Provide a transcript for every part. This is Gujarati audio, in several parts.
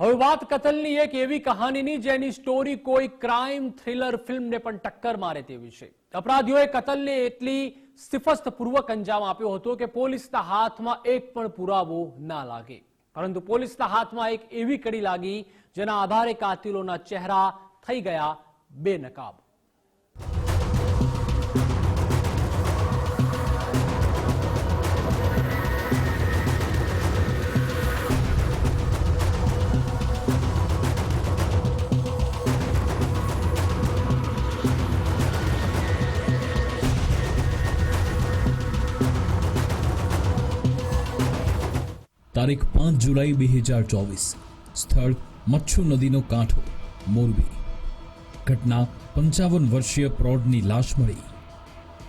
હવે વાત કતલની એક એવી કહાનીની જેની સ્ટોરી કોઈ ક્રાઇમ થ્રિલર ફિલ્મને પણ ટક્કર મારે તેવી છે. અપરાધીઓએ કતલને એટલી સિફસ્તપૂર્વક અંજામ આપ્યો હતો કે પોલીસના હાથમાં એક પણ પુરાવો ના લાગે. પરંતુ પોલીસના હાથમાં એક એવી કડી લાગી, જેના આધારે કાતિલોના ચહેરા થઈ ગયા બેનકાબ. તારીખ પાંચ જુલાઈ બે હજાર ચોવીસ. સ્થળ મચ્છુ નદીનો કાંઠો, મોરબી. ઘટના પંચાવન વર્ષીય પ્રૌઢની લાશ મળી.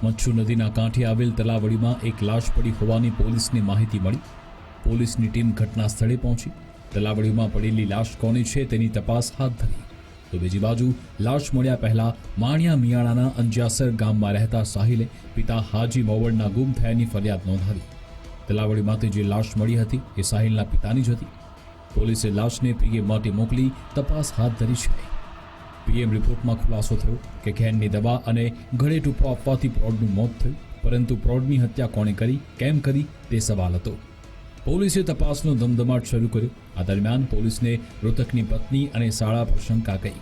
મચ્છુ નદીના કાંઠે આવેલ તલાવડીમાં એક લાશ પડી હોવાની પોલીસને માહિતી મળી. પોલીસની ટીમ ઘટના સ્થળે પહોંચી. તલાવડીમાં પડેલી લાશ કોની છે તેની તપાસ હાથ ધરી. તો બીજી બાજુ, લાશ મળ્યા પહેલા માણિયા મિયાણાના અંજાસર ગામમાં રહેતા સાહિલે પિતા હાજી મોવડના ગુમ થયાની ફરિયાદ નોંધાવી. તલાવડીમાંથી જે લાશ મળી હતી એ સાહિલના પિતાની જ હતી. પોલીસે લાશને પીએમ માટે મોકલી તપાસ હાથ ધરી છે. પીએમ રિપોર્ટમાં ખુલાસો થયો કે ઘેનની દવા અને ઘરે ટૂંપો આપવાથી પ્રૌઢનું મોત થયું, પરંતુ પ્રૌઢની હત્યા કોણે કરી, કેમ કરી, તે સવાલ હતો. પોલીસે તપાસનો ધમધમાટ શરૂ કર્યો. આ દરમિયાન પોલીસને મૃતકની પત્ની અને શાળા પર શંકા ગઈ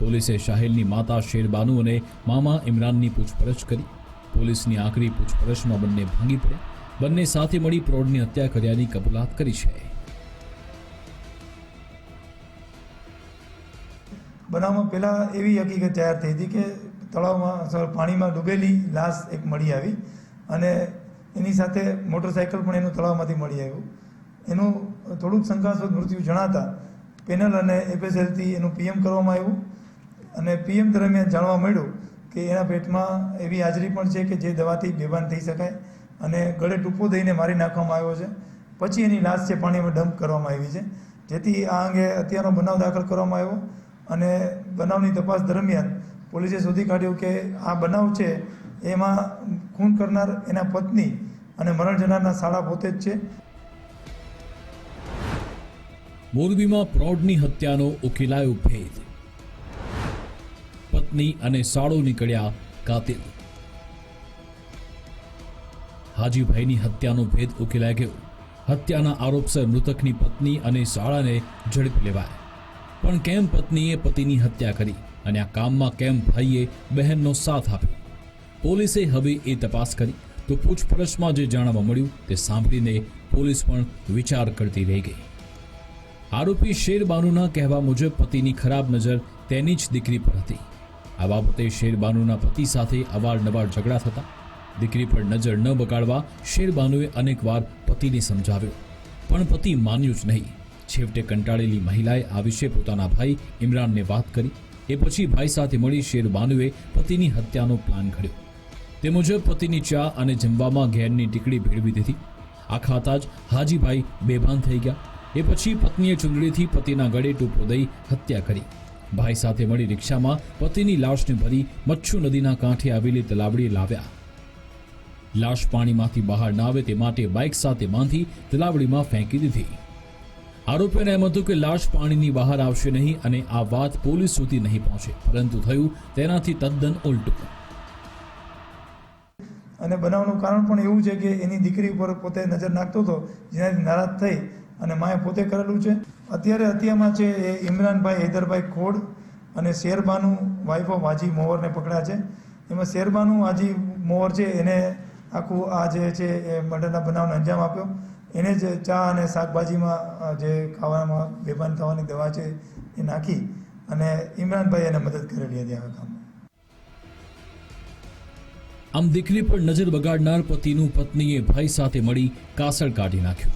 પોલીસે શાહિલની માતા શેરબાનુ અને મામા ઇમરાનની પૂછપરછ કરી. પોલીસની આખરી પૂછપરછમાં બંને ભાંગી પડ્યા. બંને સાથે મળી પ્રૌઢની હત્યા કર્યાની કબૂલાત કરી છે. બનાવમાં પહેલાં એવી હકીકત જાહેર થઈ હતી કે તળાવમાં પાણીમાં ડૂબેલી લાશ એક મળી આવી અને એની સાથે મોટરસાઇકલ પણ એનું તળાવમાંથી મળી આવ્યું. એનું થોડુંક શંકાસ્પદ મૃત્યુ જણાતા પેનલ અને એફએસએલથી એનું પીએમ કરવામાં આવ્યું અને પીએમ દરમિયાન જાણવા મળ્યું કે એના પેટમાં એવી હાજરી પણ છે કે જે દવાથી બેભાન થઈ શકાય. અને ગળે ટૂંપો દઈને મારી નાખવામાં આવ્યો છે. પછી એની લાશ છે પાણીમાં ડમ્પ કરવામાં આવી છે. જેથી આ અંગે અત્યારનો બનાવ દાખલ કરવામાં આવ્યો અને બનાવની તપાસ દરમિયાન પોલીસે શોધી કાઢ્યું કે આ બનાવ છે એમાં ખૂન કરનાર એના પત્ની અને મરણ જનારના શાળા પોતે જ છે. મોરબીમાં પ્રૌઢની હત્યાનો ઉકેલાયો ભેદ. પત્ની અને સાળો નીકળ્યા કાતિલ. હાજીભાઈની હત્યાનો ભેદ ઉકેલાઈ ગયો. હત્યાના આરોપસર મૃતકની પત્ની અને શાળાને ઝડપી લેવાય. પણ કેમ પત્નીએ પતિની હત્યા કરી અને આ કામમાં કેમ ભાઈએ બહેનનો સાથ આપ્યો? પોલીસે હવે એ તપાસ કરી. તો પૂછપરછમાં જે જાણવા મળ્યું તે સાંભળીને પોલીસ પણ વિચાર કરતી રહી ગઈ. આરોપી શેરબાનુના કહેવા મુજબ પતિની ખરાબ નજર તેની જ દીકરી પર હતી. આ બાબતે શેરબાનુના પતિ સાથે અવારનવાર ઝઘડા થતા દીકરી પર નજર ન બગાડવા શેરબાનુએ અનેકવાર પતિને સમજાવ્યો. પણ પતિ માન્યું જ નહીં. છેવટે કંટાળેલી મહિલાએ આ વિશે પોતાના ભાઈ ઇમરાનને વાત કરી. એ પછી ભાઈ સાથે મળી શેરબાનુએ પતિની હત્યાનો પ્લાન ઘડ્યો. તે મુજબ પતિની ચા અને જમવામાં ઘેરની ટીકડી ભેળવી દીધી. આ ખાતા જ હાજીભાઈ બેભાન થઈ ગયા. એ પછી પત્નીએ ચૂંદડીથી પતિના ગળે ટૂંપો દઈ હત્યા કરી. ભાઈ સાથે મળી રિક્ષામાં પતિની લાશને ભરી મચ્છુ નદીના કાંઠે આવેલી તલાવડીએ લાવ્યા. લાશ પાણીમાંથી બહાર ના આવે તે માટે બાઇક સાથે બાંધી તલાવડીમાં ફેંકી દીધી. આરોપીઓને એમ હતું કે લાશ પાણીની બહાર આવશે નહીં અને આ વાત પોલીસ સુધી નહીં પહોંચે, પરંતુ થયું તેનાથી તદ્દન ઉલટું. અને બનાવનું કારણ પણ એવું છે કે એની દીકરી ઉપર પોતે નજર નાખતો હતો, જેનાથી નારાજ થઈ અને માએ પોતે કરેલું છે. અત્યારે હત્યામાં છે એ ઇમરાનભાઈ હૈદરભાઈ ખોડ અને શેરબાનુ વાઇફ ઓફ હાજી મોવરને પકડ્યા છે. એમાં શેરબાનુ હાજી મોવર છે એને આખું આ જે છે એ મર્ડરના બનાવને અંજામ આપ્યો. એને જ ચા અને શાકભાજીમાં જે ખાવામાં બેભાન થવાની દવા છે એ નાખી અને ઇમરાનભાઈ એને મદદ કરેલી હતી આ કામમાં. આમ દીકરી પર નજર બગાડનાર પતિનું પત્નીએ ભાઈ સાથે મળી કાસળ કાઢી નાખ્યું.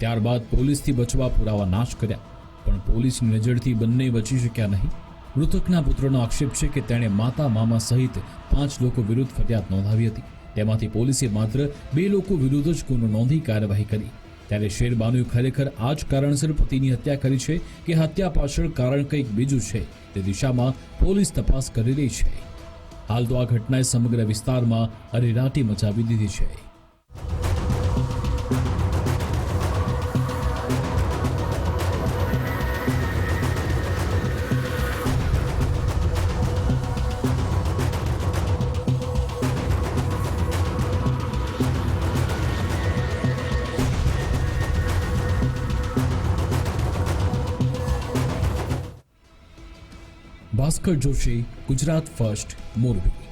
ત્યારબાદ પોલીસથી બચવા પુરાવા નાશ કર્યા, પણ પોલીસની નજરથી બંને બચી શક્યા નહીં. મૃતકના પુત્રનો આક્ષેપ છે કે તેણે માતા મામા સહિત પાંચ લોકો વિરુદ્ધ ફરિયાદ નોંધાવી હતી. તેમાંથી પોલીસે માત્ર બે લોકો વિરુદ્ધ જ ગુનો નોંધી કાર્યવાહી કરી. ત્યારે શેરબાનુએ ખરેખર આ જ કારણસર પતિની હત્યા કરી છે કે હત્યા પાછળ કારણ કંઈક બીજું છે તે દિશામાં પોલીસ તપાસ કરી રહી છે. હાલ તો આ ઘટનાએ સમગ્ર વિસ્તારમાં અરેરાટી મચાવી દીધી છે. ભાસ્કર જોશી ગુજરાત ફર્સ્ટ મોરબી.